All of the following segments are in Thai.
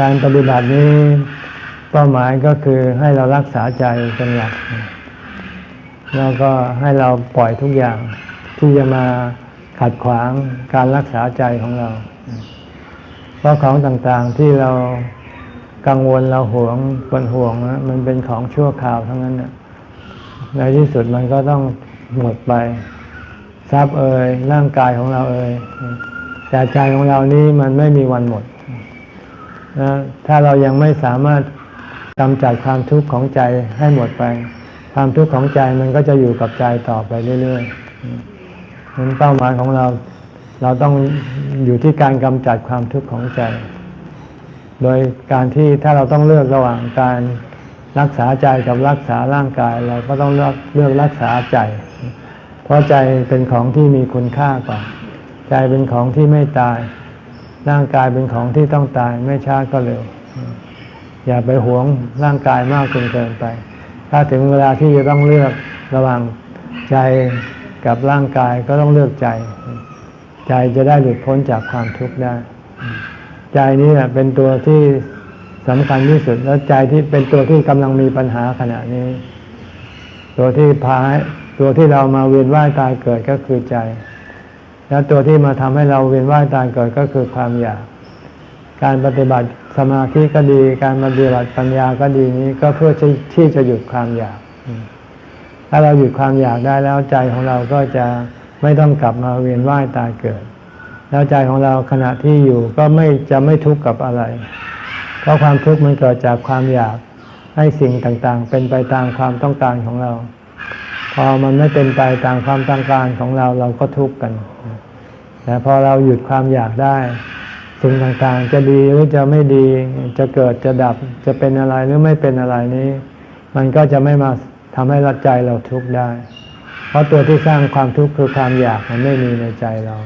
การปฏิบัตินี้เป้าหมายก็คือให้เรารักษาใจเป็นหลัก แล้วก็ให้เราปล่อยทุกอย่างที่จะมาขัดขวางการรักษาใจของเรา เพราะของต่างๆที่เรากังวลเราหวงปวดห่วงมันเป็นของชั่วคราวทั้งนั้นในที่สุดมันก็ต้องหมดไปทรัพย์เอ่ยร่างกายของเราเอ่ยแต่ใจของเรานี้มันไม่มีวันหมด ถ้าเรายังไม่สามารถกำจัดความทุกข์ของใจให้หมดไป ความทุกข์ของใจมันก็จะอยู่กับใจต่อไปเรื่อยๆนั้นเป้าหมายของเรา เราต้องอยู่ที่การกำจัดความทุกข์ของใจ โดยการที่ถ้าเราต้องเลือกระหว่างการรักษาใจกับรักษาร่างกาย เราก็ต้องเลือกเลือกรักษาใจ เพราะใจเป็นของที่มีคุณค่ากว่า ใจเป็นของที่ไม่ตาย ร่างกายเป็นของที่ต้องตายไม่ช้าก็เร็ว อย่าไปหวงร่างกายมากจนเกินไป ถ้าถึงเวลาที่จะต้องเลือกระหว่างใจกับร่างกายก็ต้องเลือกใจ ใจจะได้หลุดพ้นจากความทุกข์ได้ ใจนี้เป็นตัวที่สำคัญที่สุดแล้วใจที่เป็นตัวที่กำลังมีปัญหาขณะนี้ ตัวที่พาตัวที่เรามาเวียนว่ายตายเกิดก็คือใจ แล้วตัวที่มาทำให้เราเวียนว่ายตายเกิดก็คือความอยาก การปฏิบัติสมาธิก็ดี การปฏิบัติปัญญาก็ดีนี้ก็เพื่อที่ทจะหยุดความอยาก ถ้าเราหยุดความอยากได้แล้วใจของเราก็จะไม่ต้องกลับมาเวียนว่ายตายเกิด แล้วใจของเราขณะที่อยู่ก็ไม่จะไม่ทุกข์กับอะไร เพราะความทุกข์มันเกิดจากความอยากให้สิ่งต่างๆ เป็นไปตามความต้องการของเรา พอมันไม่เป็นไปตามความต้องการของเราเราก็ทุกข์กัน แต่พอเราหยุดความอยากได้ สิ่งต่างๆ จะดีหรือจะไม่ดีจะเกิดจะดับจะเป็นอะไรหรือไม่เป็นอะไรนี้ มันก็จะไม่มาทำให้เราใจเราทุกข์ได้ เพราะตัวที่สร้างความทุกข์คือความอยากมันไม่มีในใจเรา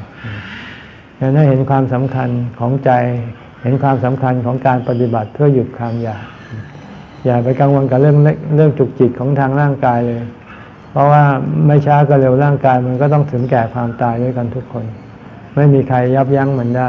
ดังนั้นเห็นความสำคัญของใจ เห็นความสำคัญของการปฏิบัติเพื่อหยุดความอยาก อย่าไปกังวลกับเรื่องเล็กเรื่องจุกจิกของทางร่างกายเลย เพราะว่าไม่ช้าก็เร็วร่างกายมันก็ต้องถึงแก่ความตายด้วยกันทุกคน ไม่มีใครยับยั้งมันได้